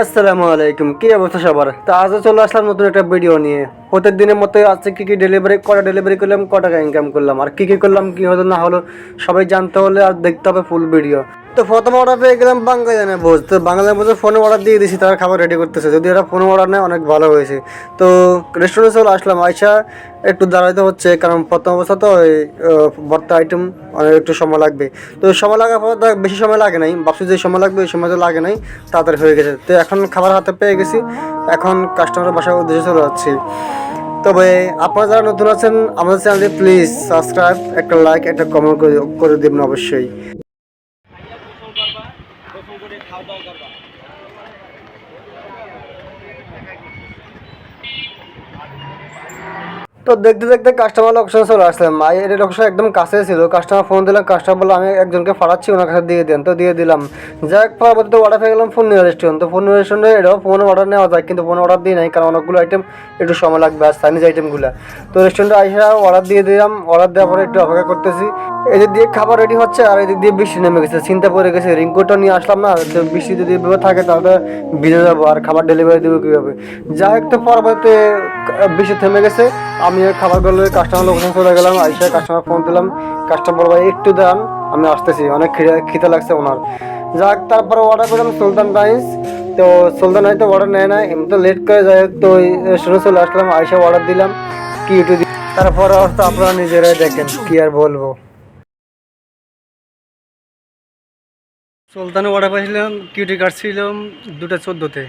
আসসালামু আলাইকুম, কি অবস্থা সবার? তা আজও চলে আসলাম নতুন একটা ভিডিও নিয়ে। প্রত্যেক দিনের মতো আজকে কি কি ডেলিভারি কটা ডেলিভারি করলাম ক টাকা ইনকাম করলাম। আর কী কী করলাম, কী হলো না হলো, সবাই জানতে হলে আর দেখতে হবে ফুল ভিডিও তো প্রথম অর্ডার পেয়ে গেলাম বাঙালি ভোজ তো বাংলা ভোজে ফোনে অর্ডার দিয়ে দিয়েছি তারা খাবার রেডি করতেছে। যদি এরা ফোনে অর্ডার নেয়, অনেক ভালো হয়েছে। তো রেস্টুরেন্টে চলে আসলাম, আইসা একটু দাঁড়াইতে হচ্ছে, কারণ প্রথম অবস্থা তো এই ভর্তা আইটেম অনেক একটু সময় লাগবে। তো সময় লাগার পর বেশি সময় লাগে নাই, ভাবছি যে সময় লাগবে, ওই সময় তো লাগে নাই, তাড়াতাড়ি হয়ে গেছে। তো এখন খাবার হাতে পেয়ে গেছি, এখন কাস্টমারের বাসার উদ্দেশ্যে চলে যাচ্ছি। তবে আপনারা যারা নতুন আছেন, আমাদের চ্যানেলটি প্লিজ সাবস্ক্রাইব একটা লাইক একটা কমেন্ট করে করে দেবেন অবশ্যই তো দেখতে দেখতে কাস্টমার লোকেশনে চলে আসলাম। এর লোকেশন একদম কাছে ছিল। কাস্টমার ফোন দিলাম কাস্টমার বলল, আমি একজনকে ফাড়াচ্ছি, ওনার কাছে দিয়ে দেন। তো দিয়ে দিলাম। হোক পরবর্তীতে অর্ডার পেয়ে গেলাম ফোন রেস্টুরেন্ট তো ফোন রেস্টুরেন্টে এটাও ফোন অর্ডার নেওয়া যায়, কিন্তু ফোন অর্ডার দিই নাই, কারণ অনেকগুলো আইটেম একটু সময় লাগবে, আর চাইনিজ আইটেমগুলো তো রেস্টুরেন্টে আইসা অর্ডার দিয়ে দিলাম। অর্ডার দেওয়ার পরে একটু অপেক্ষা করতেছি। এদিক দিয়ে খাবার রেডি হচ্ছে আর এদিক দিয়ে বৃষ্টি নেমে গেছে। চিন্তা পড়ে গেছে রিঙ্কোটা নিয়ে আসলাম না, তো বৃষ্টি যদি এভাবে থাকে তাহলে ভিজে যাব আর খাবার ডেলিভারি দেবো কীভাবে? যাই হোক তো পরবর্তীতে বৃষ্টি থেমে গেছে আমি খাবারগুলো কাস্টমার লোকেশন চলে গেলাম, আইসা কাস্টমার ফোন দিলাম। কাস্টমার ভাই একটু দেন আমি আসতেছি। অনেক খিদে লাগছে ওনার। যাক তারপরে অর্ডার করলাম সুলতান রাইস তো সুলতান রাইস তো অর্ডার নেয় না এমনি তো লেট করে যাই হোক তো ওই রেস্টুরেন্টে চলে আসলাম, আইসা অর্ডার দিলাম। কি একটু তারপর অবস্থা আপনারা নিজেরাই দেখেন, কি আর বলব। সুলতানে অর্ডার পাইছিলাম কিউটি কার্ড ছিলাম, দুটা চোদ্দোতে।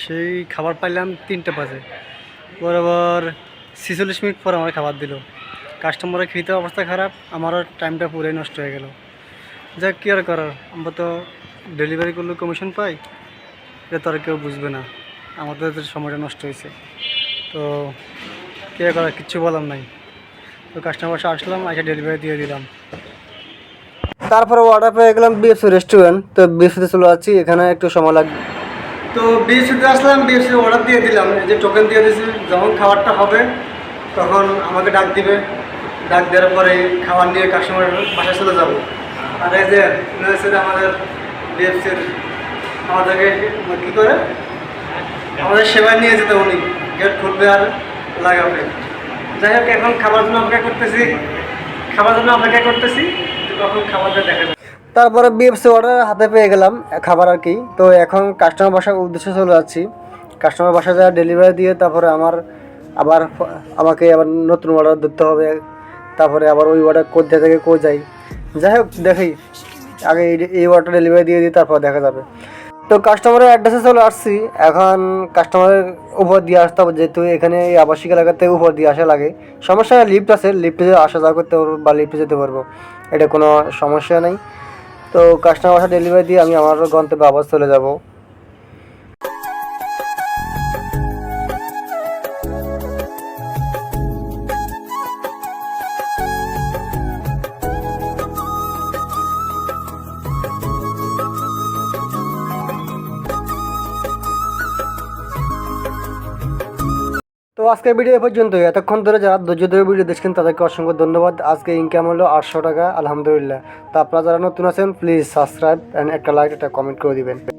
সেই খাবার পাইলাম তিনটে বাজে। বরাবর ছিচল্লিশ মিনিট পর আমার খাবার দিল। কাস্টমারের খেতে অবস্থা খারাপ, আমারও টাইমটা পুরাই নষ্ট হয়ে গেল। যাক, কী আর করার? আমরা তো ডেলিভারি করলে কমিশন পাই, এটা তো আর কেউ বুঝবে না। আমাদের তো সময়টা নষ্ট হয়েছে। তো কে করার? কিচ্ছু বলার নাই। তো কাস্টমার আসলাম, এসে ডেলিভারি দিয়ে দিলাম। তারপরে অর্ডার পেয়ে গেলাম বিএফসি রেস্টুরেন্ট তো বিএফসিতে চলে যাচ্ছি, এখানে একটু সময় লাগবে। তো বিএফসিতে আসলাম বিএফসি অর্ডার দিয়ে দিলাম। এই যে টোকেন দিয়ে দিয়েছি, যখন খাবারটা হবে, তখন আমাকে ডাক দিবে। ডাক দেওয়ার পরে খাবার নিয়ে কাস্টমারের বাসায় চলে যাব। আর এই যে আমাদের বিএফসির আমাদেরকে কী করে? আমাদের সেবা নিয়ে যেতে উনি। গেট খুলবে আর লাগাবে। যাই হোক, এখন খাবার জন্য অপেক্ষা করতেছি। খাবার জন্য অপেক্ষা করতেছি। তারপরে বিএফসি অর্ডার হাতে পেয়ে গেলাম, খাবার আর কি। তো এখন কাস্টমার বাসার উদ্দেশ্যে চলে যাচ্ছি। কাস্টমার বাসায় যা ডেলিভারি দিয়ে তারপরে আমার আবার আমাকে আবার নতুন অর্ডার ধরতে হবে। তারপরে আবার ওই অর্ডার কোথায় থেকে কো যাই। যাই হোক, দেখি। আগে এই অর্ডার ডেলিভারি দিয়ে দিই তারপর দেখা যাবে। তো কাস্টমারের অ্যাড্রেসে চলে আসছি। এখন কাস্টমারের উপর দিয়ে আসতে হবে, যেহেতু এখানে এই আবাসিক এলাকাতে উপর দিয়ে আসা লাগে। সমস্যা লিফ্ট আছে লিফ্টে লিফটে আসা যাওয়া করতে পারব বা লিফটে যেতে পারব। এটা কোনো সমস্যা নেই। তো কাস্টমার বাসা ডেলিভারি দিয়ে আমি আমার গন্তব্যে আবার চলে যাব। আজকের ভিডিও এ পর্যন্তই। এতক্ষণ ধরে যারা ধৈর্য ধরে ভিডিও দেখছেন, তাদেরকে অসংখ্য ধন্যবাদ। আজকে ইনকাম হলো আটশো টাকা, আলহামদুলিল্লাহ। তা আপনারা যারা নতুন আছেন প্লিজ সাবস্ক্রাইব অ্যান্ড একটা লাইক একটা কমেন্ট করে দিবেন।